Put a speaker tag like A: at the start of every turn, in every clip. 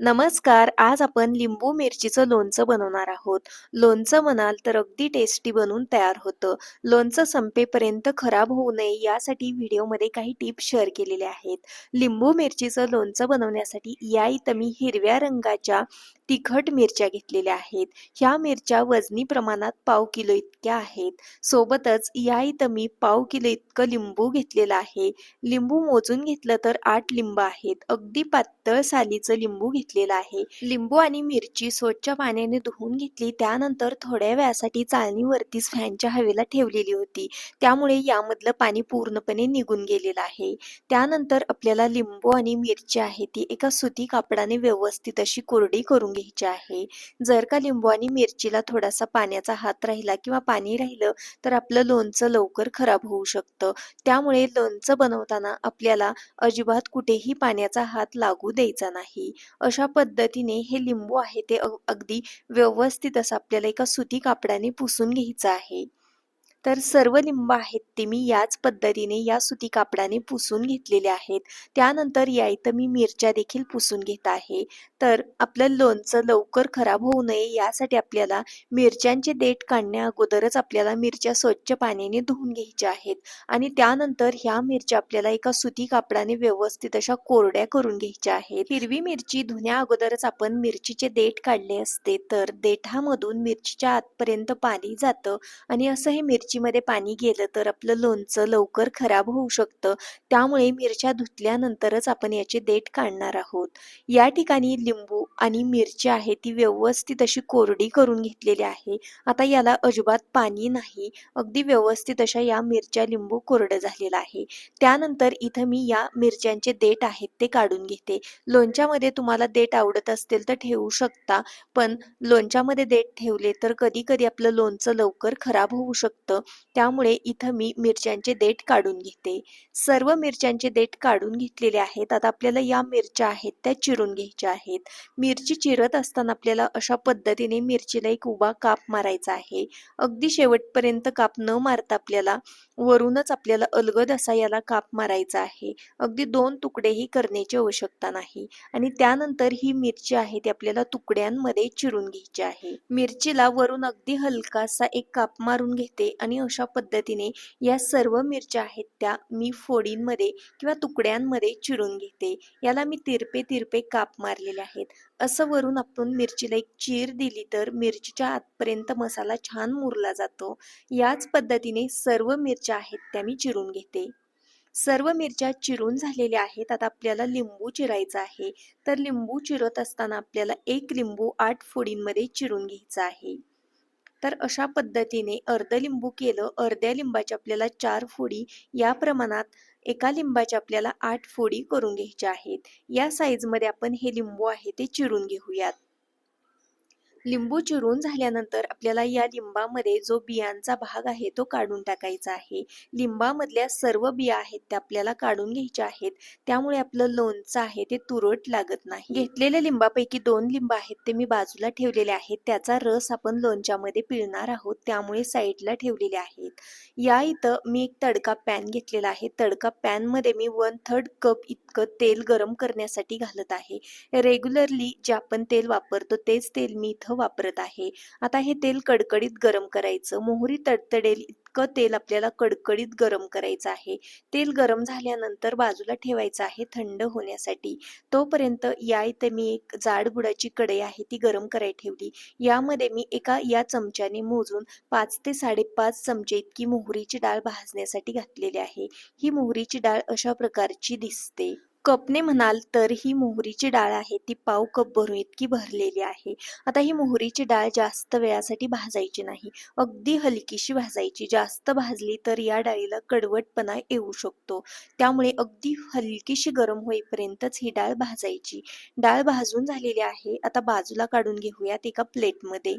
A: नमस्कार आज आपण लिंबू मिरचीचं लोणचं बनवणार आहोत. लोणचं म्हणाल तर अगदी टेस्टी बनून तयार होतं. लोणचं संपेपर्यंत खराब होऊ नये यासाठी व्हिडिओमध्ये काही टिप्स शेअर केलेल्या आहेत. लिंबू मिरचीचं लोणचं बनवण्यासाठी या इथं मी हिरव्या रंगाच्या तिखट मिरच्या घेतलेल्या आहेत. ह्या मिरच्या वजनी प्रमाणात पाव किलो इतक्या आहेत. सोबतच या इथं मी पाव किलो इतकं लिंबू घेतलेलं आहे. लिंबू मोजून घेतलं तर आठ लिंब आहेत. अगदी पातळ सालीचं लिंबू घेतलेलं आहे. लिंबू आणि मिरची स्वच्छ पाण्याने धुवून घेतली. त्यानंतर थोड्या वेळासाठी चालणीवरतीच फॅनच्या हवेला ठेवलेली होती. त्यामुळे यामधलं पाणी पूर्णपणे निघून गेलेलं आहे. त्यानंतर आपल्याला लिंबू आणि मिरची आहे ती एका सुती कापडाने व्यवस्थित अशी कोरडी करून घ्यायचे आहे. जर का लिंबू आणि मिरचीला थोडासा पाण्याचा हात राहिला किंवा पाणी राहिलं तर आपलं लोणचं लवकर खराब होऊ शकतं. त्यामुळे लोणचं बनवताना आपल्याला अजिबात कुठेही पाण्याचा हात लागू द्यायचा नाही. अशा पद्धतीने हे लिंबू आहे ते अगदी व्यवस्थित असं आपल्याला एका सुती कापडाने पुसून घ्यायचं आहे. तर सर्व लिंब आहेत ते मी याच पद्धतीने या सुती कापडाने पुसून घेतलेले आहेत. त्यानंतर या इथं मी मिरच्या देखील पुसून घेत आहे. तर आपलं लोणचं लवकर खराब होऊ नये यासाठी आपल्याला मिरच्यांचे देठ काढण्या अगोदरच आपल्याला मिरच्या स्वच्छ पाण्याने धुवून घ्यायच्या आहेत. आणि त्यानंतर ह्या मिरच्या आपल्याला एका सुती कापडाने व्यवस्थित अशा कोरड्या करून घ्यायच्या आहेत. हिरवी मिरची धुण्या अगोदरच आपण मिरचीचे देठ काढले असते तर देठामधून मिरचीच्या आतपर्यंत पाणी जातं आणि असं हे मिरची मिरचीमध्ये पाणी गेलं तर आपलं लोणचं लवकर खराब होऊ शकतं. त्यामुळे मिरच्या धुतल्यानंतरच आपण याचे देठ काढणार आहोत. या ठिकाणी लिंबू आणि मिरची आहे ती व्यवस्थित अशी कोरडी करून घेतलेली आहे. आता याला अजिबात पाणी नाही. अगदी व्यवस्थित अशा या मिरच्या लिंबू कोरडं झालेला आहे. त्यानंतर इथं मी या मिरच्यांचे देठ आहेत ते काढून घेते. लोणच्यामध्ये तुम्हाला देठ आवडत असतील तर ठेवू शकता पण लोणच्यामध्ये देठ ठेवले तर कधी कधी आपलं लोणचं लवकर खराब होऊ शकतं. त्यामुळे इथं मी मिरच्यांचे देठ काढून घेते. सर्व मिरच्यांचे देठ काढून घेतलेले आहेत. आता आपल्याला या मिरच्या आहेत त्या चिरून घ्यायच्या आहेत. मिरची चिरत असताना आपल्याला अशा पद्धतीने मिरचीला एक उभा काप मारायचा आहे. अगदी शेवटपर्यंत काप न मारता आपल्याला वरूनच आपल्याला अलगद असा याला काप मारायचा आहे. अगदी दोन तुकडेही करण्याची आवश्यकता नाही. आणि त्यानंतर ही मिरची आहे ती आपल्याला तुकड्यांमध्ये चिरून घ्यायची आहे. मिरचीला वरून अगदी हलकासा एक काप मारून घेते आणि अशा पद्धतीने या सर्व मिरच्या आहेत त्या मी फोडींमध्ये किंवा तुकड्यांमध्ये चिरून घेते. याला मी तिरपे तिरपे काप मारलेले आहेत. असं वरून आपण मिरचीला एक चीर दिली तर मिरचीच्या आतपर्यंत मसाला छान मुरला जातो. याच पद्धतीने सर्व मिरच्या आहेत त्या मी चिरून घेते. सर्व मिरच्या चिरून झालेल्या आहेत. आता आपल्याला लिंबू चिरायचा आहे. तर लिंबू चिरत असताना आपल्याला एक लिंबू आठ फोडींमध्ये चिरून घ्यायचा आहे. तर अशा पद्धतीने अर्ध लिंबू केलं अर्ध्या लिंबाच्या आपल्याला चार फोडी या प्रमाणात एका लिंबाच्या आपल्याला आठ फोडी करून घ्यायच्या आहेत. या साईजमध्ये आपण हे लिंबू आहे ते चिरून घेऊयात. लिंबू चिरून झाल्यानंतर आपल्याला या लिंबामध्ये जो बियांचा भाग आहे तो काढून टाकायचा आहे. लिंबामधल्या सर्व बिया आहेत त्या आपल्याला काढून घ्यायच्या आहेत. त्यामुळे आपलं लोणचं आहे ते तुरट लागत नाही. घेतलेल्या लिंबापैकी दोन लिंब आहेत ते मी बाजूला ठेवलेले आहेत. त्याचा रस आपण लोणच्यामध्ये पिळणार आहोत त्यामुळे साईडला ठेवलेले आहेत. या इथं मी एक तडका पॅन घेतलेला आहे. तडका पॅनमध्ये मी वन थर्ड कप इतकं तेल गरम करण्यासाठी घालत आहे. रेग्युलरली जे आपण तेल वापरतो तेच तेल मी इथं वापरत आहे. आता हे तेल कडकडीत गरम करायचं. मोहरी तडतडेल इतकं तेल आपल्याला कडकडीत गरम करायचं आहे. तेल गरम झाल्यानंतर बाजूला ठेवायचं आहे थंड होण्यासाठी. तोपर्यंत या इथे मी एक जाड गुडाची कढई आहे ती गरम करायला ठेवली. यामध्ये मी एका या चमच्याने मोजून पाच ते साडेपाच चमचे इतकी मोहरीची डाळ भाजण्यासाठी घातलेली आहे. ही मोहरीची डाळ अशा प्रकारची दिसते. कपने म्हणाल तर ही मोहरीची डाळ आहे. ती पाव कप भरून इतकी भरलेली आहे. आता ही मोहरीची डाळ जास्त वेळासाठी भाजायची नाही. अगदी हलकीशी भाजायची. जास्त भाजली तर या डाळीला कडवटपणा येऊ शकतो. त्यामुळे अगदी हलकीशी गरम होईपर्यंतच ही डाळ भाजायची. डाळ भाजून झालेली आहे. आता बाजूला काढून घेऊयात एका प्लेटमध्ये.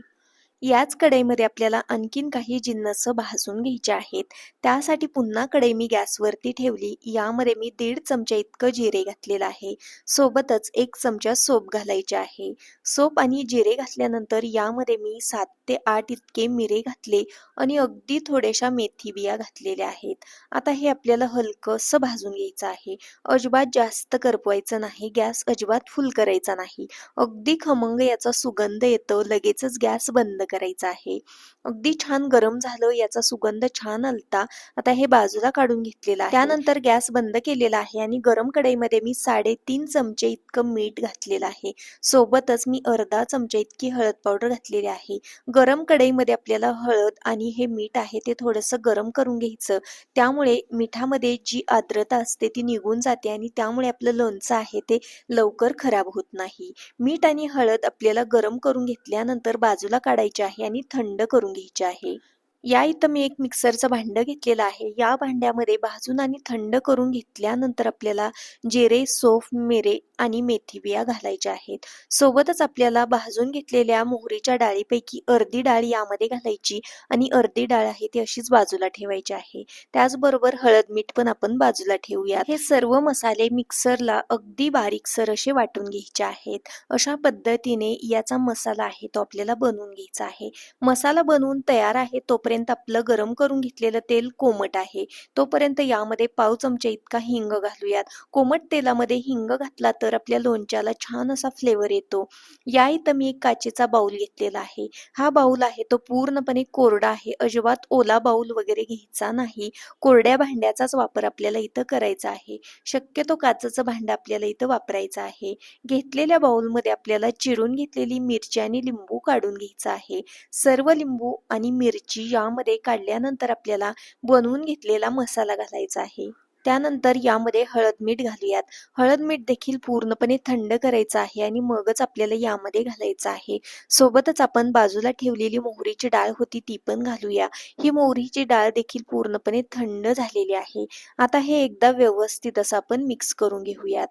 A: याच कढईमध्ये आपल्याला आणखीन काही जिन्नस भाजून घ्यायचे आहेत. त्यासाठी पुन्हा कढई मी गॅसवरती ठेवली. यामध्ये मी दीड चमचा इतकं जिरे घातलेलं आहे. सोबतच एक चमचा सोप घालायचे आहे. सोप आणि जिरे घातल्यानंतर यामध्ये मी सात ते आठ इतके मिरे घातले आणि अगदी थोड्याशा मेथी बिया घातलेल्या आहेत. आता हे आपल्याला हलकंसं भाजून घ्यायचं आहे. अजिबात जास्त करपवायचं नाही. गॅस अजिबात फुल करायचा नाही. अगदी खमंग याचा सुगंध येतो. लगेचच गॅस बंद करायचा आहे. अगदी छान गरम झालं याचा सुगंध छान आलता आता हे बाजूला काढून घेतलेला आहे. त्यानंतर गॅस बंद केलेला आहे आणि गरम कढईमध्ये मी साडेतीन चमचे इतकं मीठ घातलेलं आहे. सोबतच मी अर्धा चमचा इतकी हळद पावडर घातलेली आहे. गरम कढईमध्ये आपल्याला हळद आणि हे मीठ आहे ते थोडंसं गरम करून घ्यायचं. त्यामुळे मिठामध्ये जी आर्द्रता असते ती निघून जाते आणि त्यामुळे आपलं लोणचं आहे ते लवकर खराब होत नाही. मीठ आणि हळद आपल्याला गरम करून घेतल्यानंतर बाजूला काढायची आहे आणि थंड करून घ्यायचे आहे. या इथं मी एक मिक्सरचं भांडं घेतलेलं आहे. या भांड्यामध्ये भाजून आणि थंड करून घेतल्यानंतर आपल्याला जिरे सोफ मिरे आणि मेथी बिया घालायच्या आहेत. सोबतच आपल्याला भाजून घेतलेल्या मोहरीच्या डाळीपैकी अर्धी डाळ यामध्ये घालायची आणि अर्धी डाळ आहे ती अशीच बाजूला ठेवायची आहे. त्याचबरोबर हळद मीठ पण आपण बाजूला ठेवूया हे सर्व मसाले मिक्सरला अगदी बारीकसर असे वाटून घ्यायचे आहेत. अशा पद्धतीने याचा मसाला आहे तो आपल्याला बनवून घ्यायचा आहे. मसाला बनवून तयार आहे तोपर्यंत आपलं गरम करून घेतलेलं तेल कोमट आहे तोपर्यंत यामध्ये पाव चमचे इतका हिंग घालूयात. कोमट तेलामध्ये हिंग घातला तर आपल्या लोणच्याला छान असा फ्लेवर येतो. या इथं मी एक काचेचा बाऊल घेतलेला आहे. हा बाऊल आहे तो पूर्णपणे कोरडा आहे. अजिबात ओला बाऊल वगैरे घ्यायचा नाही. कोरड्या भांड्याचाच वापर आपल्याला इथं करायचा आहे. शक्यतो काचेचं भांडं आपल्याला इथं वापरायचं आहे. घेतलेल्या बाऊलमध्ये आपल्याला चिरून घेतलेली मिरची आणि लिंबू काढून घ्यायचा आहे. सर्व लिंबू आणि मिरची यामध्ये काढल्यानंतर आपल्याला बनवून घेतलेला मसाला घालायचा आहे. त्यानंतर यामध्ये हळद मीठ घालूयात. हळद मीठ देखील पूर्णपणे थंड करायचं आहे आणि मगच आपल्याला यामध्ये घालायचं आहे. सोबतच आपण बाजूला ठेवलेली मोहरीची डाळ होती ती पण घालूया. ही मोहरीची डाळ देखील पूर्णपणे थंड झालेली आहे. आता हे एकदा व्यवस्थित असं आपण मिक्स करून घेऊयात.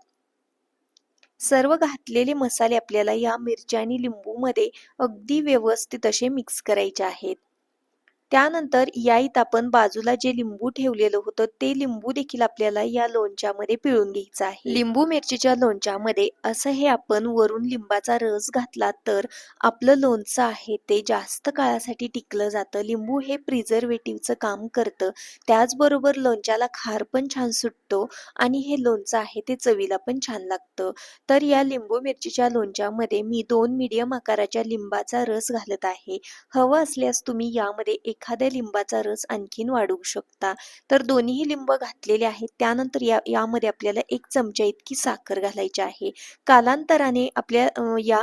A: सर्व घातलेले मसाले आपल्याला या मिरच्या आणि लिंबूमध्ये अगदी व्यवस्थित असे मिक्स करायचे आहेत. त्यानंतर या इथं आपण बाजूला जे लिंबू ठेवलेलं होतं ते लिंबू देखील आपल्याला या लोणच्यामध्ये पिळून घ्यायचं आहे. लिंबू मिरचीच्या लोणच्यामध्ये असं हे आपण वरून लिंबाचा रस घातला तर आपलं लोणचं आहे ते जास्त काळासाठी टिकलं जातं. लिंबू हे प्रिझर्वेटिव्हचं काम करतं. त्याचबरोबर लोणच्याला खार पण छान सुटतो आणि हे लोणचं आहे ते चवीला पण छान लागतं. तर या लिंबू मिरचीच्या लोणच्यामध्ये मी दोन मीडियम आकाराच्या लिंबाचा रस घालत आहे. हवं असल्यास तुम्ही यामध्ये एखाद्या लिंबाचा रस आणखीन वाढवू शकता. तर दोन्ही लिंब घातलेले आहेत. त्यानंतर या यामध्ये आपल्याला एक चमचा इतकी साखर घालायची आहे. कालांतराने आपल्या या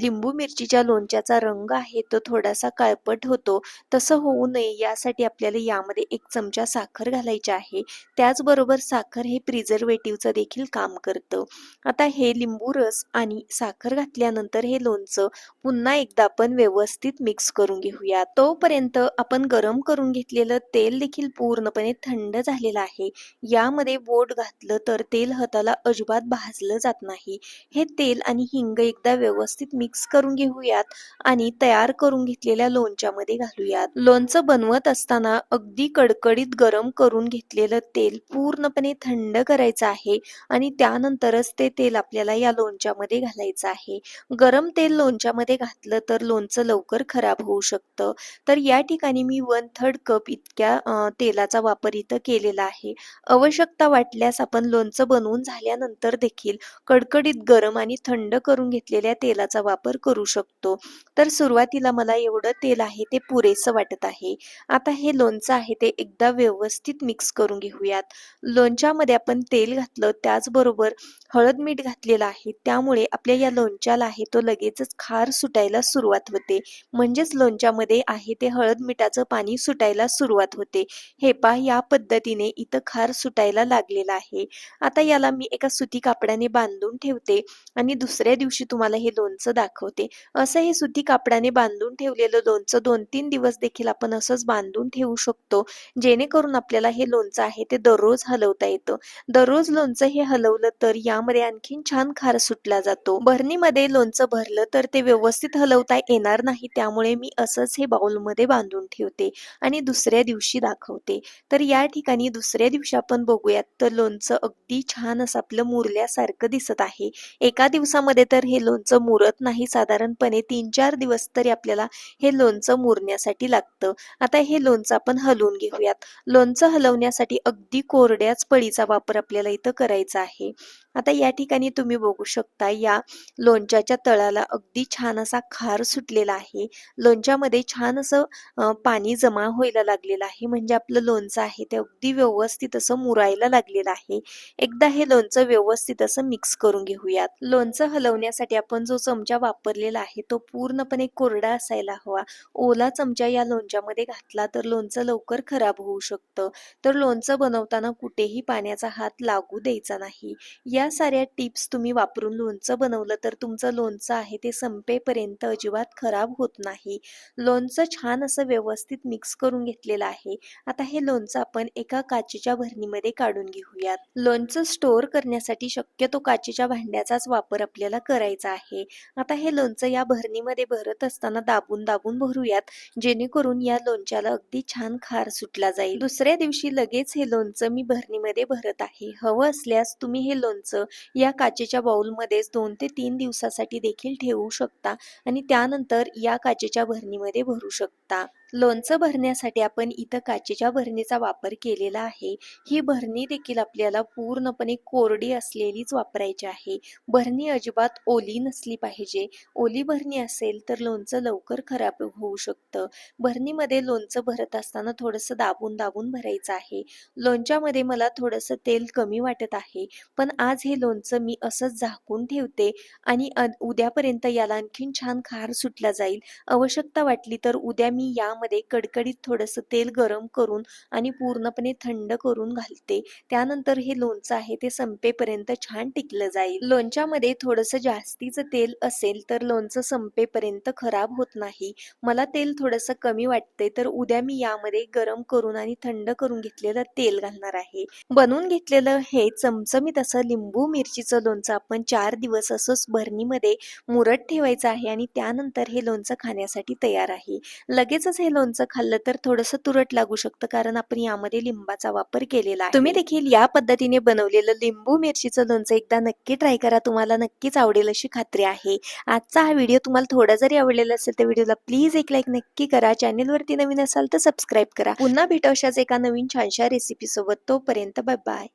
A: लिंबू मिरचीच्या लोणच्याचा रंग आहे तो थोडासा काळपट होतो. तसं होऊ नये यासाठी आपल्याला यामध्ये एक चमचा साखर घालायची आहे. त्याचबरोबर साखर हे प्रिझर्वेटिव्हचं देखील काम करतं. आता हे लिंबू रस आणि साखर घातल्यानंतर हे लोणचं पुन्हा एकदा आपण व्यवस्थित मिक्स करून घेऊया. तोपर्यंत आपण गरम करून घेतलेलं तेल देखील पूर्णपणे थंड झालेलं आहे. यामध्ये बोट घातलं तर तेल हाताला अजिबात भाजलं जात नाही. हे तेल आणि हिंग एकदा व्यवस्थित मिक्स करून घेऊयात आणि तयार करून घेतलेल्या लोणच्यामध्ये घालूयात. लोणचं बनवत असताना अगदी कडकडीत गरम करून घेतलेलं तेल पूर्णपणे थंड करायचं आहे आणि त्यानंतरच ते तेल आपल्याला या लोणच्यामध्ये घालायचं आहे. गरम तेल लोणच्यामध्ये घातलं तर लोणचं लवकर खराब होऊ शकतं. तर या ठिकाणी मी वन थर्ड कप इतक्या तेलाचा वापर इथं केलेला आहे. आवश्यकता वाटल्यास आपण लोणचं बनवून झाल्यानंतर देखील कडकडीत गरम आणि थंड करून घेतलेल्या तेलाचा वापर करू शकतो. तर सुरुवातीला मला एवढं तेल आहे ते पुरेसं वाटत आहे. आता हे लोणचं आहे ते एकदा व्यवस्थित मिक्स करून घेऊयात. लोणच्यामध्ये आपण तेल घातलं त्याचबरोबर हळद मीठ घातलेलं आहे. त्यामुळे आपल्या या लोणच्याला आहे तो लगेचच खार सुटायला सुरुवात होते. म्हणजेच लोणच्यामध्ये आहे ते हळद मीठ मिनिटाचं पाणी सुटायला सुरुवात होते. हे पहा या पद्धतीने इथं खार सुटायला लागलेलं आहे. आता याला मी एका सुती कापडाने बांधून ठेवते आणि दुसऱ्या दिवशी तुम्हाला हे लोणचं दाखवते. असं हे सुती कापडाने बांधून ठेवलेलं लोणचं दोन तीन दिवस देखील आपण असंच बांधून ठेवू शकतो. जेणेकरून आपल्याला हे लोणचं आहे ते दररोज हलवता येतं. दररोज लोणचं हे हलवलं तर यामध्ये आणखीन छान खार सुटला जातो. भरणीमध्ये लोणचं भरलं तर ते व्यवस्थित हलवता येणार नाही. त्यामुळे मी असंच हे बाउलमध्ये बांधून ठेवते आणि दुसऱ्या दिवशी दाखवते. तर या ठिकाणी दुसऱ्या दिवशी आपण बघूयात तर लोणचं अगदी छान असं आपलं मुरल्यासारखं दिसत आहे. एका दिवसामध्ये तर हे लोणचं मुरत नाही साधारणपणे तीन चार दिवस तरी आपल्याला हे लोणचं मुरण्यासाठी लागतं. आता हे लोणचं आपण हलवून घेऊयात. लोणचं हलवण्यासाठी अगदी कोरड्याच पळीचा वापर आपल्याला इथं करायचा आहे. आता या ठिकाणी तुम्ही बघू शकता या लोणच्याच्या तळाला अगदी छान असा खार सुटलेला आहे. लोणच्यामध्ये छान असं पाणी जमा व्हायला लागलेलं आहे. म्हणजे आपलं लोणचं आहे ते अगदी व्यवस्थित असं मुरायला लागलेलं आहे. एकदा हे लोणचं व्यवस्थित असं मिक्स करून घेऊयात. लोणचं हलवण्यासाठी आपण जो चमचा वापरलेला आहे तो पूर्णपणे कोरडा असायला हवा. ओला चमचा या लोणच्यामध्ये घातला तर लोणचं लवकर खराब होऊ शकतं. तर लोणचं बनवताना कुठेही पाण्याचा हात लागू द्यायचा नाही. या या साऱ्या टिप्स तुम्ही वापरून लोणचं बनवलं तर तुमचं लोणचं आहे ते संपेपर्यंत अजिबात खराब होत नाही. लोणचं छान असं व्यवस्थित मिक्स करून घेतलेलं आहे. आता हे लोणचं आपण एका काचेच्या भरणीमध्ये काढून घेऊयात. लोणचं स्टोअर करण्यासाठी शक्यतो काचेच्या भांड्याचाच वापर आपल्याला करायचा आहे. आता हे लोणचं या भरणीमध्ये भरत असताना दाबून दाबून भरूयात जेणेकरून या लोणच्याला अगदी छान खार सुटला जाईल. दुसऱ्या दिवशी लगेच हे लोणचं मी भरणीमध्ये भरत आहे. हवं असल्यास तुम्ही हे लोणचं या काचेच्या बाउलमध्येच दोन ते तीन दिवसासाठी देखील ठेवू शकता आणि त्यानंतर या काचेच्या भरणीमध्ये भरू शकता. लोणचं भरण्यासाठी आपण इथं काचेच्या भरणीचा वापर केलेला आहे. ही भरणी देखील आपल्याला पूर्णपणे कोरडी असलेलीच वापरायची आहे. भरणी अजिबात ओली नसली पाहिजे. ओली भरणी असेल तर लोणचं लवकर खराब होऊ शकतं. भरणीमध्ये लोणचं भरत असताना थोडंसं दाबून दाबून भरायचं आहे. लोणच्यामध्ये मला थोडंसं तेल कमी वाटत आहे. पण आज हे लोणचं मी असंच झाकून ठेवते आणि उद्यापर्यंत याला आणखीन छान खार सुटला जाईल. आवश्यकता वाटली तर उद्या मी या तेलामध्ये कडकडीत थोडंसं तेल गरम करून आणि पूर्णपणे थंड करून घालते. त्यानंतर हे लोणचं आहे ते संपेपर्यंत छान टिकलं जाईल. लोणच्यामध्ये थोडंसं जास्तीचं तेल असेल तर लोणचं संपेपर्यंत खराब होत नाही. मला तेल थोडंसं कमी वाटते तर उद्या मी यामध्ये गरम करून आणि थंड करून घेतलेलं तेल घालणार आहे. बनवून घेतलेलं हे चमचमीत असं लिंबू मिरचीचं लोणचं आपण चार दिवस असंच भरणीमध्ये मुरत ठेवायचं आहे आणि त्यानंतर हे लोणचं खाण्यासाठी तयार आहे. लगेचच हे लोणचं खाल्लं तर थोडंसं तुरट लागू शकतं कारण आपण यामध्ये लिंबाचा वापर केलेला आहे. तुम्ही देखील या पद्धतीने बनवलेलं लिंबू मिरचीचं लोणचं एकदा नक्की ट्राय करा. तुम्हाला नक्कीच आवडेल अशी खात्री आहे. आजचा हा व्हिडिओ तुम्हाला थोडा जरी आवडलेला असेल तर व्हिडिओला प्लीज एक लाईक नक्की करा. चॅनेलवरती नवीन असाल तर सबस्क्राईब करा. पुन्हा भेटू अशाच एका नवीन छानशा रेसिपी सोबत तोपर्यंत बाय बाय